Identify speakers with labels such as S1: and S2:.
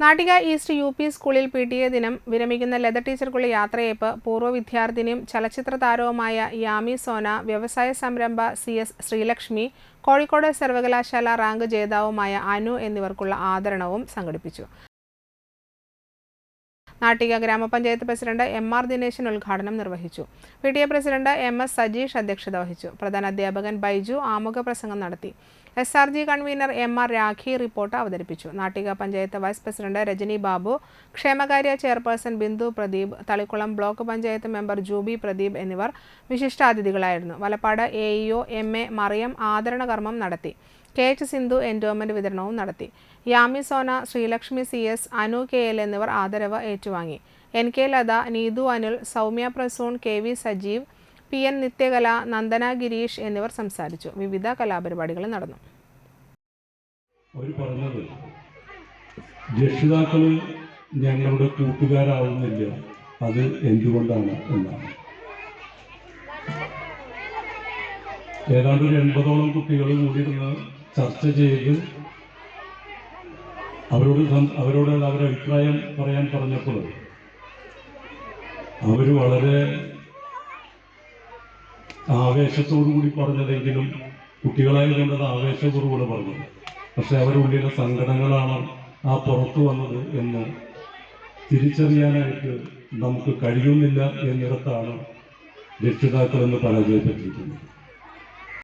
S1: Nattika east U P സ്കൂളിൽ P T A ദിനം വിരമിക്കുന്ന ലത ടീച്ചർക്കുള്ള യാത്രയയപ്പ് പൂർവ വിദ്യാർത്ഥിനിയും ചലച്ചിത്ര താരവുമായ യാമി സോന വ്യവസായ സംരംഭ സി എസ് ശ്രീലക്ഷ്മി കോഴിക്കോട് സർവകലാശാല റാങ്ക് ജേതാവുമായ അനു എന്നിവർക്കുള്ള ആദരണവും സംഘടിപ്പിച്ചു. നാട്ടിക ഗ്രാമപഞ്ചായത്ത് പ്രസിഡന്റ് എം ആർ ദിനേശൻ ഉദ്ഘാടനം നിർവഹിച്ചു. P T A president M S Sajeesh അധ്യക്ഷത വഹിച്ചു. പ്രധാന അധ്യാപകൻ ബൈജു ആമുഖ പ്രസംഗം നടത്തി. S R G convener M R Rakhi report അവതരിപ്പിച്ചു. നാട്ടിക പഞ്ചായത്ത് വൈസ് പ്രസിഡന്റ് രജനി ബാബു ക്ഷേമകാര്യ chairperson Bindu Pradeep Thalikkulam block panchayat member Jubi Pradeep എന്നിവർ വിശിഷ്ടാതിഥികളായിരുന്നു. Valappad A E O M A Mariyam ആദരണ കർമ്മം നടത്തി. കെ എച്ച് സിന്ധു എൻഡോമെന്റ് വിതരണവും നടത്തി. Yami Sona Sreelakshmi C S Anu K L എന്നിവർ ആദരവ് ഏറ്റുവാങ്ങി N K Latha Neethu Anil Soumya Prasoon K V Sajeev P N Nithyakala Nandana Gireesh എന്നിവർ സംസാരിച്ചു. വിവിധ കലാപരിപാടികൾ നടന്നു.
S2: രക്ഷിതാക്കൾ ഞങ്ങളുടെ കൂട്ടുകാരാവുന്നില്ല. അത് എന്തുകൊണ്ടാണ് എന്നാണ്. ഏതാണ്ട് ഒരു എൺപതോളം കുട്ടികൾ കൂടി ചർച്ച ചെയ്ത് അവരോട് അവരോട് അവരുടെ അഭിപ്രായം പറയാൻ പറഞ്ഞപ്പോൾ അവർ വളരെ കൂടി പറഞ്ഞതെങ്കിലും കുട്ടികളായി കണ്ടത് ആവേശപൂർവമാണ് പറഞ്ഞത്. പക്ഷെ അവരുള്ളിലെ സങ്കടങ്ങളാണ് ആ പുറത്തു വന്നത് എന്ന് തിരിച്ചറിയാനായിട്ട് നമുക്ക് കഴിയുന്നില്ല എന്നിടത്താണ് രക്ഷിതാക്കളെന്ന് പരാജയപ്പെട്ടിരിക്കുന്നത്.